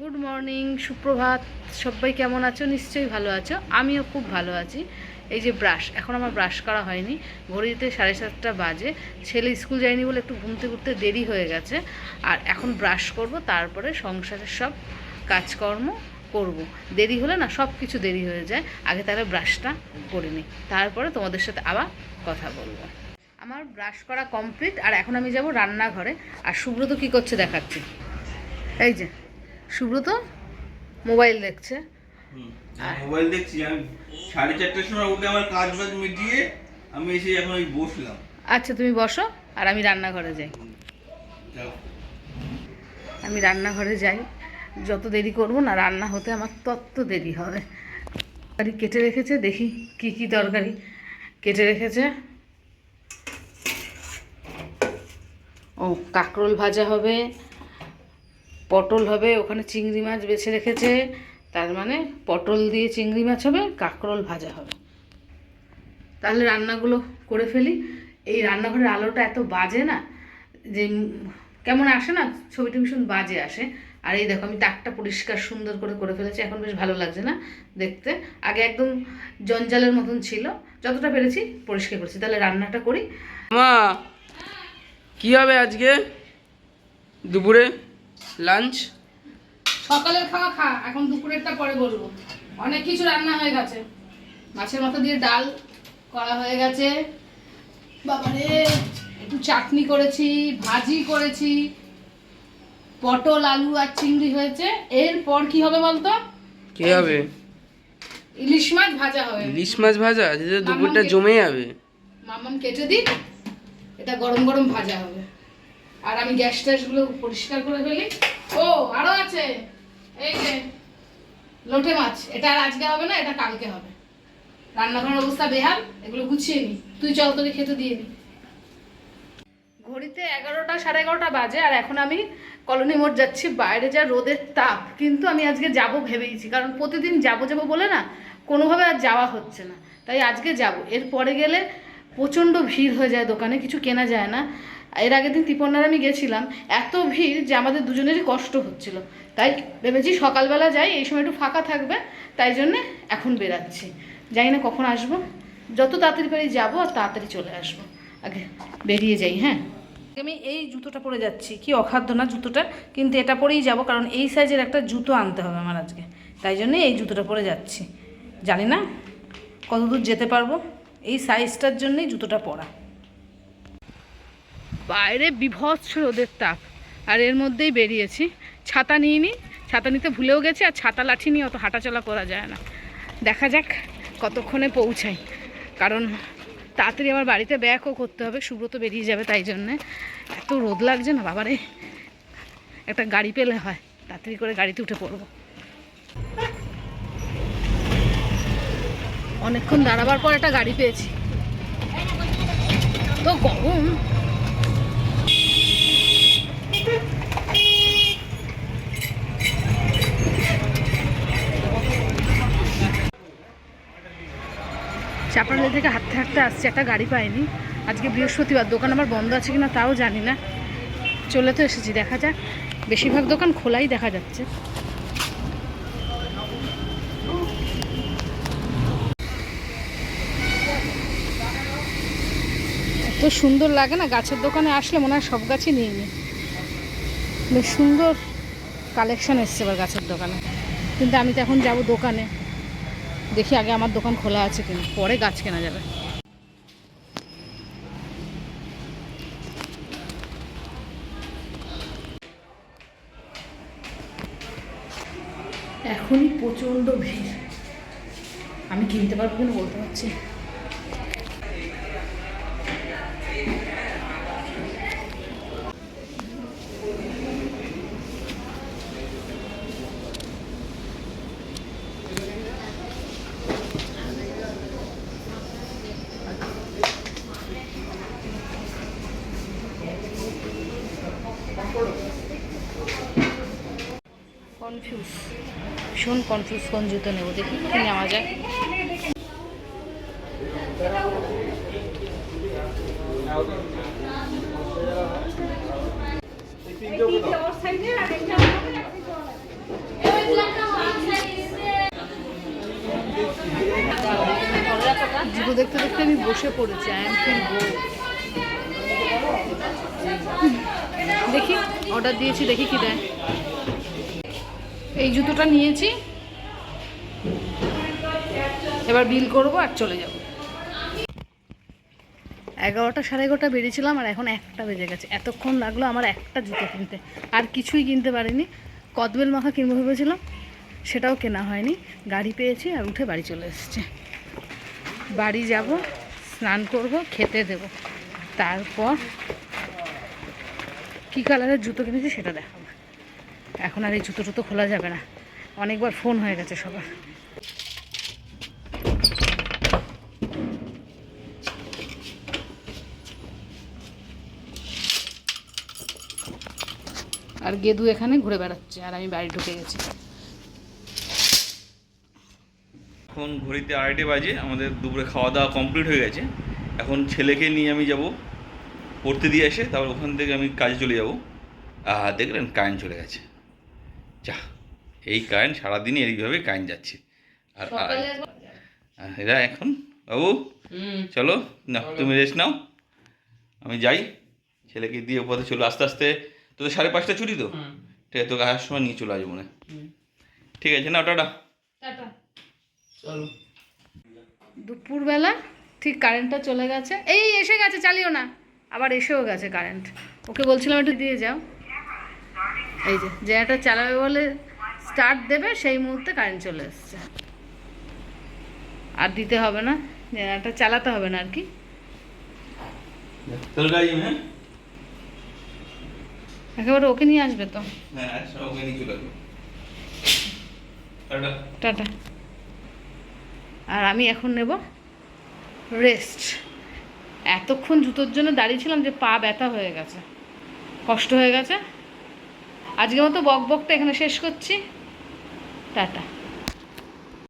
Good morning সুপ্রভাত। সবাই কেমন আছো? নিশ্চয়ই ভালো আছো। আমিও খুব ভালো আছি। এই যে ব্রাশ এখন আমার ব্রাশ করা হয়নি। ঘড়িতে সাড়ে সাতটা বাজে। ছেলে স্কুল যায়নি বলে একটু ঘুমতে ঘুরতে দেরি হয়ে গেছে। আর এখন ব্রাশ করব, তারপরে সংসারের সব কাজকর্ম করব। দেরি হলে না সব কিছু দেরি হয়ে যায়। আগে তাহলে ব্রাশটা করে নিই তারপরে তোমাদের সাথে আবার কথা বলব। আমার ব্রাশ করা কমপ্লিট আর এখন আমি যাব রান্নাঘরে। আর সুব্রত কী করছে দেখাচ্ছি। এই যে। সুব্রত মোবাইল দেখছে। হুম, মোবাইল দেখছি। আমি সাড়ে চারটের সময় উঠে আমার কাজ বাজ মিটিয়ে আমি এসে এখন ওই বসলাম। আচ্ছা তুমি বসো আর আমি রান্নাঘরে যাই। আমি রান্নাঘরে যাই। যত দেরি করব না রান্না হতে আমার তত দেরি হবে। তরকারি কেটে রেখেছে দেখি কি কি তরকারি কেটে রেখেছে। ও কাঁকরোল ভাজা হবে। পটল হবে, ওখানে চিংড়ি মাছ বেছে রেখেছে। তার মানে পটল দিয়ে চিংড়ি মাছ হবে, কাঁকরোল ভাজা হবে। তাহলে রান্নাগুলো করে ফেলি। এই রান্নাঘরের আলোটা এত বাজে না যে কেমন আসে না ছবিটা ভীষণ বাজে আসে। আর এই দেখো, আমি তাকটা পরিষ্কার সুন্দর করে করে ফেলেছি, এখন বেশ ভালো লাগছে না দেখতে। আগে একদম জঞ্জালের মতন ছিল, যতটা পেরেছি পরিষ্কার করেছি। তাহলে রান্নাটা করি। মা, কি হবে আজকে? দুপুরে? লাঞ্চ সকালের খাওয়া খা এখন দুপুরেরটা পরে বলব। অনেক কিছু রান্না হয়ে গেছে। মাছের মাথা দিয়ে ডাল করা হয়ে গেছে। বাবারে একটু চাটনি করেছি ভাজি করেছি। পটল আলু আর চিংড়ি হয়েছে। এরপর কি হবে বলতো? কি হবে? ইলিশ মাছ ভাজা হবে। ইলিশ মাছ ভাজা? আজকে তো দুপুরটা জমে যাবে। মামাম কেটে দিই এটা গরম গরম ভাজা হবে। আর আমি গ্যাস ট্যাসগুলো পরিষ্কার করে ফেলি। ও, আরও আছে। এই যে, লোটে মাছ। এটা আর আজকে হবে না, এটা কালকে হবে। রান্নাঘরের অবস্থা বেহাল, এগুলো গুছিয়ে নি। তুই চল তোকে খেতে দিয়ে নি। ঘড়িতে এগারোটা, সাড়ে এগারোটা বাজে, আর এখন আমি কলোনি মোড় যাচ্ছি। বাইরে যা রোদের তাপ, কিন্তু আমি আজকে যাব ভেবেইছি, কারণ প্রতিদিন যাব যাব বলে না, কোনোভাবে আর যাওয়া হচ্ছে না। তাই আজকে যাব। এরপরে গেলে প্রচণ্ড ভিড় হয়ে যায় দোকানে, কিছু কেনা যায় না। এর আগের দিন তিপন্নার আমি গেছিলাম, এত ভিড় যে আমাদের দুজনেরই কষ্ট হচ্ছিল। তাই ভেবেছি সকালবেলা যাই, এই সময় একটু ফাঁকা থাকবে, তাই জন্যে এখন বেরাচ্ছি। জানি না কখন আসব। যত তাড়াতাড়ি পারি যাব আর তাড়াতাড়ি চলে আসব। আগে বেরিয়ে যাই হ্যাঁ? আমি এই জুতোটা পরে যাচ্ছি। কি অখাদ্য না জুতোটা? কিন্তু এটা পরেই যাব, কারণ এই সাইজের একটা জুতো আনতে হবে আমার আজকে। তাই জন্য এই জুতোটা পরে যাচ্ছি। জানি না কতদূর যেতে পারব। এই সাইজটার জন্যই জুতোটা পরা। বাইরে বিভৎস রোদের তাপ। আর এর মধ্যেই বেরিয়েছি। ছাতা নিয়ে ছাতা নিতে ভুলেও গেছি, আর ছাতা লাঠি নিয়ে অত হাঁটাচলা করা যায় না। দেখা যাক কতক্ষণে পৌঁছাই। কারণ তাড়াতাড়ি আমার বাড়িতে ব্যাকও করতে হবে, সুব্রত বেরিয়ে যাবে তাই জন্যে। এত রোদ লাগছে না বাবারে। একটা গাড়ি পেলে হয়, তাড়াতাড়ি করে গাড়িতে উঠে পড়ব। অনেকক্ষণ দাঁড়াবার পর একটা গাড়ি পেয়েছি। তো গরম। চাপাড়ালি থেকে হাঁটতে হাঁটতে আসছে, একটা গাড়ি পাইনি। আজকে বৃহস্পতিবার, দোকান আমার বন্ধ আছে কিনা তাও জানি না। চলে তো এসেছি, দেখা যাক। বেশিরভাগ দোকান খোলাই দেখা যাচ্ছে। এত সুন্দর লাগে না, গাছের দোকানে আসলে মনে হয় সব গাছই নিয়ে নিই বেশ সুন্দর কালেকশন এসছে এবার গাছের দোকানে। কিন্তু আমি তো এখন যাব দোকানে। দেখি আগে আমার দোকান খোলা আছে কিনা। পরে গাছ কেনা যাবে। এখনই প্রচণ্ড ভিড়। আমি কিনতে পারব কিনা বলতে পারছি ভীষণ কনফিউজ কোন জুতো নেব? দেখি, কি নেওয়া যায়? জুতো দেখতে দেখতে আমি বসে পড়েছি আই এম ফিল দেখি অর্ডার দিয়েছি, দেখি কি দেয়। এই জুতোটা নিয়েছি। এবার বিল করব আর চলে যাব। এগারোটা সাড়ে এগারোটা বেরিয়েছিলাম আর এখন একটা বেজে গেছে। এতক্ষণ লাগল আমার একটা জুতো কিনতে। আর কিছুই কিনতে পারিনি। কদবেল মাখা কিনবো ভেবেছিলাম, সেটাও কেনা হয়নি। গাড়ি পেয়েছি আর উঠে বাড়ি চলে এসেছি। বাড়ি যাব, স্নান করব, খেতে দেব। তারপর কী কালারের জুতো কিনেছি সেটা দেখাবো। এখন আর এই জুতো টুতো খোলা যাবে না। অনেকবার ফোন হয়ে গেছে সবার। আর গেদু এখানে ঘুরে বেড়াচ্ছে, আর আমি বাড়ি ঢুকে গেছি। এখন ঘড়িতে আড়াইটে বাজে, আমাদের দুপুরে খাওয়া দাওয়া কমপ্লিট হয়ে গেছে। এখন ছেলেকে নিয়ে আমি যাব, পড়তে দিয়ে এসে, তারপর ওখান থেকে আমি কাজে চলে যাব। দেখলেন কারেন্ট চলে গেছে। যা এই কারেন্ট সারাদিনই এইভাবে কারেন্ট যাচ্ছে। আর এরা এখন বাবু চলো না তুমি রেস্ট নাও। আমি যাই ছেলেকে দিয়ে পথে চলো আস্তে আস্তে। তোদের সাড়ে পাঁচটা ছুটি তো? ঠিক আছে তোকে আসার সময় নিয়ে চলে আসব মনে হয়। ঠিক আছে না টাটা। চলো। দুপুরবেলা ঠিক কারেন্টটা চলে গেছে। এই এসে গেছে চালিও না। আবার এসেও গেছে কারেন্ট ওকে বলছিলাম একটু দিয়ে যাও। এই যে জেনারেটর চালাবে বলে স্টার্ট দেবে সেই মুহূর্তে কারেন্ট চলে এসছে। আর দিতে হবে না জেনারেটর চালাতে হবে না আর কি। একেবারে ওকে নিয়ে আসবে তো। আচ্ছা টাটা। আর আমি এখন নেব রেস্ট এতক্ষণ জুতোর জন্য দাঁড়িয়েছিলাম যে পা ব্যথা হয়ে গেছে। কষ্ট হয়ে গেছে। আজকের মতো বক বকটা এখানে শেষ করছি। টাটা।